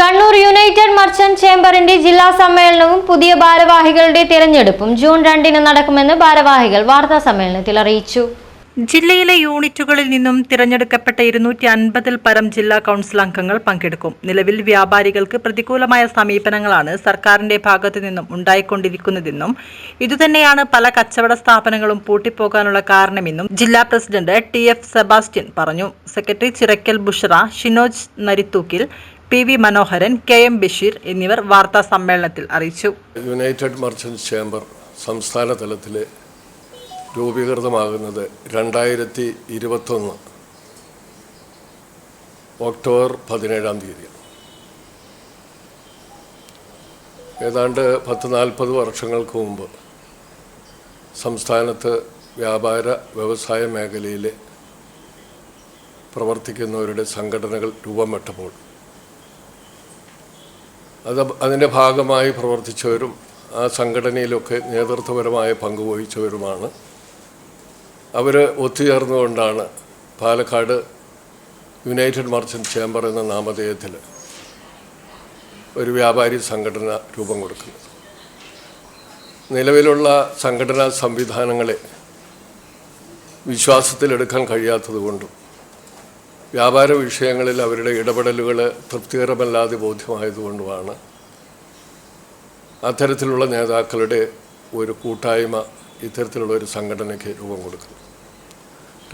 Kannur United merchant ചേംബറിന്റെ ജില്ലാ സമ്മേളനവും പുതിയ ഭാരവാഹികളുടെ തിരഞ്ഞെടുപ്പും ജൂൺ രണ്ടിന് നടക്കുമെന്ന് ഭാരവാഹികൾ വാർത്താ സമ്മേളനത്തിൽ അറിയിച്ചു. ജില്ലയിലെ യൂണിറ്റുകളിൽ നിന്നും തിരഞ്ഞെടുക്കപ്പെട്ട ഇരുന്നൂറ്റി അൻപതിൽ പരം ജില്ലാ കൗൺസിൽ അംഗങ്ങൾ പങ്കെടുക്കും. നിലവിൽ വ്യാപാരികൾക്ക് പ്രതികൂലമായ സമീപനങ്ങളാണ് സർക്കാരിന്റെ ഭാഗത്തു നിന്നും ഉണ്ടായിക്കൊണ്ടിരിക്കുന്നതെന്നും ഇതുതന്നെയാണ് പല കച്ചവട സ്ഥാപനങ്ങളും പൂട്ടിപ്പോകാനുള്ള കാരണമെന്നും ജില്ലാ പ്രസിഡന്റ് ടി എഫ് സെബാസ്റ്റ്യൻ പറഞ്ഞു. Secretary Chirakkal Bushara Shinoj Narithookil P V Manoharan K M Basheer എന്നിവർ വാർത്താ സമ്മേളനത്തിൽ അറിയിച്ചു. യുണൈറ്റഡ് മർച്ചൻസ് ചേംബർ സംസ്ഥാന തലത്തിൽ രൂപീകൃതമാകുന്നത് രണ്ടായിരത്തി ഇരുപത്തൊന്ന് ഒക്ടോബർ പതിനേഴാം തീയതി ഏതാണ്ട് പത്ത് നാൽപ്പത് വർഷങ്ങൾക്ക് മുമ്പ് സംസ്ഥാനത്ത് വ്യാപാര വ്യവസായ മേഖലയിൽ പ്രവർത്തിക്കുന്നവരുടെ സംഘടനകൾ രൂപം അത് അതിന്റെ ഭാഗമായി പ്രവർത്തിച്ചവരും ആ സംഘടനയിലൊക്കെ നേതൃത്വപരമായ പങ്കുവഹിച്ചവരുമാണ് അവർ ഒത്തുചേർന്നുകൊണ്ടാണ് പാലക്കാട് യുണൈറ്റഡ് മർച്ചന്റ് ചേംബർ എന്ന നാമധേയത്തിൽ ഒരു വ്യാപാരി സംഘടന രൂപം കൊടുക്കുന്നത്. നിലവിലുള്ള സംഘടനാ സംവിധാനങ്ങളെ വിശ്വാസത്തിലെടുക്കാൻ കഴിയാത്തതുകൊണ്ടും വ്യാപാര വിഷയങ്ങളിൽ അവരുടെ ഇടപെടലുകൾ തൃപ്തികരമല്ലാതെ ബോധ്യമായതുകൊണ്ടുമാണ് അത്തരത്തിലുള്ള നേതാക്കളുടെ ഒരു കൂട്ടായ്മ ഇത്തരത്തിലുള്ള ഒരു സംഘടനയ്ക്ക് രൂപം കൊടുക്കുന്നത്.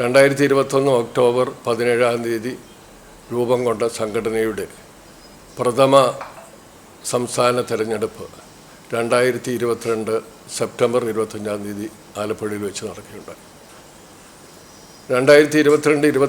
രണ്ടായിരത്തി ഇരുപത്തൊന്ന് ഒക്ടോബർ പതിനേഴാം തീയതി രൂപം കൊണ്ട സംഘടനയുടെ പ്രഥമ സംസ്ഥാന തെരഞ്ഞെടുപ്പ് രണ്ടായിരത്തി ഇരുപത്തിരണ്ട് സെപ്റ്റംബർ ഇരുപത്തഞ്ചാം തീയതി ആലപ്പുഴയിൽ വെച്ച് നടക്കുകയുണ്ടായി. രണ്ടായിരത്തി ഇരുപത്തിരണ്ട് ഇരുപത്തി